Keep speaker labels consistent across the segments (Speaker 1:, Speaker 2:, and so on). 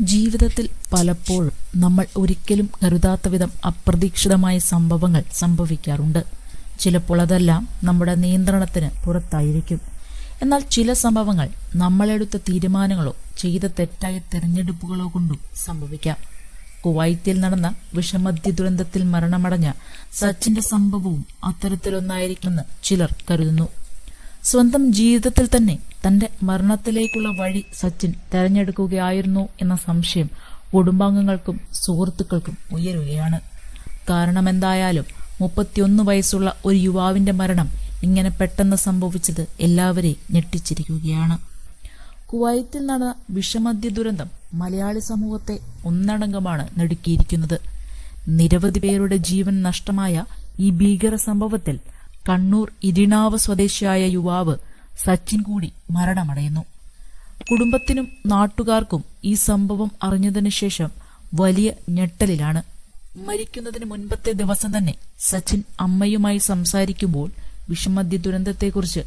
Speaker 1: ജീവിതത്തിൽ പലപ്പോഴും നമ്മൾ ഒരിക്കലും കരുതാത്ത വിധം അപ്രതീക്ഷിതമായ സംഭവങ്ങൾ സംഭവിക്കാറുണ്ട്. ചിലപ്പോൾ അതെല്ലാം നമ്മുടെ നിയന്ത്രണത്തിന് പുറത്തായിരിക്കും. എന്നാൽ ചില സംഭവങ്ങൾ നമ്മളെടുത്ത തീരുമാനങ്ങളോ ചെയ്ത തെറ്റായ തിരഞ്ഞെടുപ്പുകളോ കൊണ്ടും സംഭവിക്കാം. കുവൈത്തിൽ നടന്ന വിഷമദ്യ ദുരന്തത്തിൽ മരണമടഞ്ഞ സച്ചിന്റെ സംഭവവും അത്തരത്തിലൊന്നായിരിക്കുമെന്ന് ചിലർ കരുതുന്നു. സ്വന്തം ജീവിതത്തിൽ തന്നെ തന്റെ മരണത്തിലേക്കുള്ള വഴി സച്ചിൻ തെരഞ്ഞെടുക്കുകയായിരുന്നു എന്ന സംശയം കുടുംബാംഗങ്ങൾക്കും സുഹൃത്തുക്കൾക്കും ഉയരുകയാണ്. കാരണമെന്തായാലും മുപ്പത്തിയൊന്ന് വയസ്സുള്ള ഒരു യുവാവിന്റെ മരണം ഇങ്ങനെ പെട്ടെന്ന് സംഭവിച്ചത് എല്ലാവരെയും ഞെട്ടിച്ചിരിക്കുകയാണ്. കുവൈത്തിൽ നടന്ന വിഷമദ്യ ദുരന്തം മലയാളി സമൂഹത്തെ ഒന്നടങ്കമാണ് നടുക്കിയിരിക്കുന്നത്. നിരവധി പേരുടെ ജീവൻ നഷ്ടമായ ഈ ഭീകര സംഭവത്തിൽ കണ്ണൂർ ഇരിണാവ് സ്വദേശിയായ യുവാവ് സച്ചിൻ കൂടി മരണമടയുന്നു. കുടുംബത്തിനും നാട്ടുകാർക്കും ഈ സംഭവം അറിഞ്ഞതിനു ശേഷം വലിയ ഞെട്ടലിലാണ്. മരിക്കുന്നതിന് മുൻപത്തെ ദിവസം തന്നെ സച്ചിൻ അമ്മയുമായി സംസാരിക്കുമ്പോൾ വിഷമദ്യ ദുരന്തത്തെക്കുറിച്ച്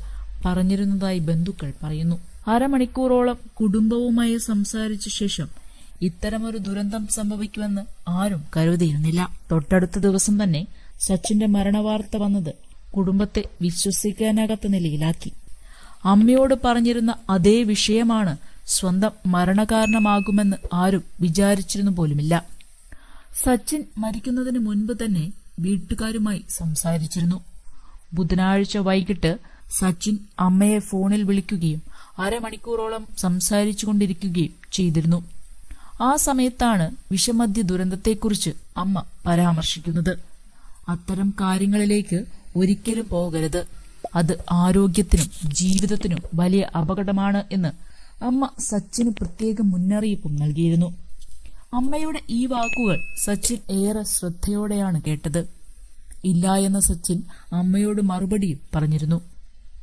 Speaker 1: പറഞ്ഞിരുന്നതായി ബന്ധുക്കൾ പറയുന്നു. അരമണിക്കൂറോളം കുടുംബവുമായി സംസാരിച്ച ശേഷം ഇത്തരമൊരു ദുരന്തം സംഭവിക്കുമെന്ന് ആരും കരുതിയിരുന്നില്ല. തൊട്ടടുത്ത ദിവസം തന്നെ സച്ചിന്റെ മരണവാർത്ത വന്നത് കുടുംബത്തെ വിശ്വസിക്കാനാകാത്ത നിലയിലാക്കി. അമ്മയോട് പറഞ്ഞിരുന്ന അതേ വിഷയമാണ് സ്വന്തം മരണകാരണമാകുമെന്ന് ആരും വിചാരിച്ചിരുന്നു പോലുമില്ല. സച്ചിൻ മരിക്കുന്നതിന് മുൻപ് തന്നെ വീട്ടുകാരുമായി സംസാരിച്ചിരുന്നു. ബുധനാഴ്ച വൈകിട്ട് സച്ചിൻ അമ്മയെ ഫോണിൽ വിളിക്കുകയും അരമണിക്കൂറോളം സംസാരിച്ചുകൊണ്ടിരിക്കുകയും ചെയ്തിരുന്നു. ആ സമയത്താണ് വിഷമദ്യ ദുരന്തത്തെക്കുറിച്ച് അമ്മ പരാമർശിക്കുന്നത്. അത്തരം കാര്യങ്ങളിലേക്ക് ഒരിക്കലും പോകരുത്. അത് ആരോഗ്യത്തിനും ജീവിതത്തിനും വലിയ അപകടമാണ് എന്ന് അമ്മ സച്ചിന് പ്രത്യേക മുന്നറിയിപ്പും നൽകിയിരുന്നു. അമ്മയുടെ ഈ വാക്കുകൾ സച്ചിൻ ഏറെ ശ്രദ്ധയോടെയാണ് കേട്ടത്. ഇല്ല എന്ന സച്ചിൻ അമ്മയോട് മറുപടിയും പറഞ്ഞിരുന്നു.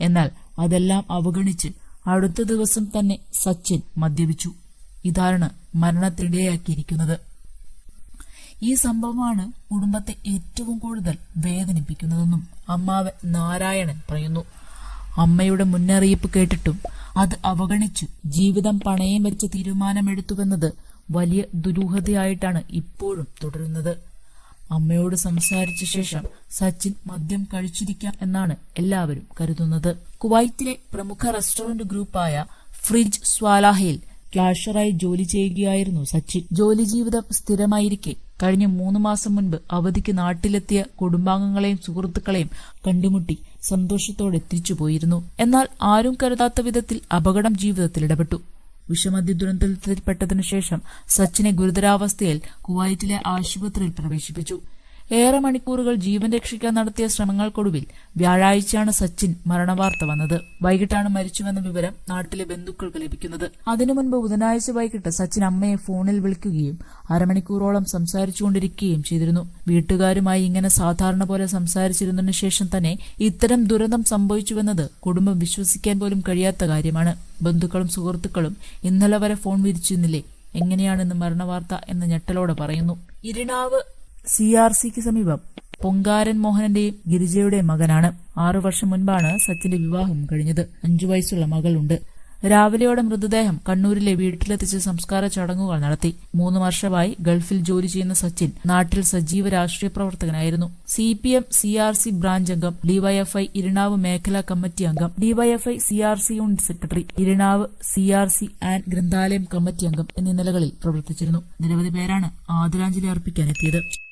Speaker 1: എന്നാൽ അതെല്ലാം അവഗണിച്ച് അടുത്ത ദിവസം തന്നെ സച്ചിൻ മദ്യപിച്ചു. ഇതാണ് മരണത്തിനിടയാക്കിയിരിക്കുന്നത്. ഈ സംഭവമാണ് കുടുംബത്തെ ഏറ്റവും കൂടുതൽ വേദനിപ്പിക്കുന്നതെന്നും അമ്മാവൻ നാരായണൻ പറയുന്നു. അമ്മയുടെ മുന്നറിയിപ്പ് കേട്ടിട്ടും അത് അവഗണിച്ചു. ജീവിതം പണയം വെച്ച് തീരുമാനമെടുത്തുവെന്നത് വലിയ ദുരൂഹതയായിട്ടാണ് ഇപ്പോഴും തുടരുന്നത്. അമ്മയോട് സംസാരിച്ച ശേഷം സച്ചിൻ മദ്യം കഴിച്ചിരിക്കാം എന്നാണ് എല്ലാവരും കരുതുന്നത്. കുവൈത്തിലെ പ്രമുഖ റെസ്റ്റോറന്റ് ഗ്രൂപ്പായ ഫ്രിഡ്ജ് സ്വാലാഹയിൽ ക്ലാഷറായി ജോലി ചെയ്യുകയായിരുന്നു സച്ചിൻ. ജോലി ജീവിതം സ്ഥിരമായിരിക്കെ കഴിഞ്ഞ മൂന്ന് മാസം മുൻപ് അവധിക്ക് നാട്ടിലെത്തിയ കുടുംബാംഗങ്ങളെയും സുഹൃത്തുക്കളെയും കണ്ടുമുട്ടി സന്തോഷത്തോടെ തിരിച്ചുപോയിരുന്നു എന്നാൽ ആരും കരുതാത്ത വിധത്തിൽ അപകടം ജീവിതത്തിൽ ഇടപെട്ടു. വിഷമദ്യ ദുരന്തത്തിൽപ്പെട്ടതിനു ശേഷം സച്ചിനെ ഗുരുതരാവസ്ഥയിൽ കുവൈറ്റിലെ ആശുപത്രിയിൽ പ്രവേശിപ്പിച്ചു. ഏറെ മണിക്കൂറുകൾ ജീവൻ രക്ഷിക്കാൻ നടത്തിയ ശ്രമങ്ങൾക്കൊടുവിൽ വ്യാഴാഴ്ചയാണ് സച്ചിൻ മരണവാർത്ത വന്നത്. വൈകിട്ടാണ് മരിച്ചുവെന്ന വിവരം നാട്ടിലെ ബന്ധുക്കൾക്ക് ലഭിക്കുന്നത്. അതിനു മുൻപ് ബുധനാഴ്ച വൈകിട്ട് സച്ചിൻ അമ്മയെ ഫോണിൽ വിളിക്കുകയും അരമണിക്കൂറോളം സംസാരിച്ചുകൊണ്ടിരിക്കുകയും ചെയ്തിരുന്നു. വീട്ടുകാരുമായി ഇങ്ങനെ സാധാരണ പോലെ സംസാരിച്ചിരുന്നതിനു ശേഷം തന്നെ ഇത്തരം ദുരന്തം സംഭവിച്ചുവെന്നത് കുടുംബം വിശ്വസിക്കാൻ പോലും കഴിയാത്ത കാര്യമാണ്. ബന്ധുക്കളും സുഹൃത്തുക്കളും ഇന്നലെ വരെ ഫോൺ വിരിച്ചിരുന്നില്ലേ? എങ്ങനെയാണെന്ന് മരണവാർത്ത എന്ന ഞെട്ടലോടെ പറയുന്നു. ഇരിണാവ് സി ആർ സിക്ക് സമീപം പൊങ്കാരൻ മോഹനന്റെയും ഗിരിജയുടെ മകനാണ്. ആറു വർഷം മുൻപാണ് സച്ചിന്റെ വിവാഹം കഴിഞ്ഞത്. അഞ്ചു വയസ്സുള്ള മകളുണ്ട്. രാവിലെയോടെ മൃതദേഹം കണ്ണൂരിലെ വീട്ടിലെത്തിച്ച് സംസ്കാര ചടങ്ങുകൾ നടത്തി. മൂന്ന് വർഷമായി ഗൾഫിൽ ജോലി ചെയ്യുന്ന സച്ചിൻ നാട്ടിൽ സജീവ രാഷ്ട്രീയ പ്രവർത്തകനായിരുന്നു. C P M C R C branch അംഗം ഡിവൈഎഫ്ഐ ഇരിണാവ് മേഖലാ കമ്മിറ്റി അംഗം DYFI C R C unit secretary Irinave C R C and ഗ്രന്ഥാലയം committee അംഗം എന്നീ നിലകളിൽ പ്രവർത്തിച്ചിരുന്നു. നിരവധി പേരാണ് ആദരാഞ്ജലി അർപ്പിക്കാനെത്തിയത്.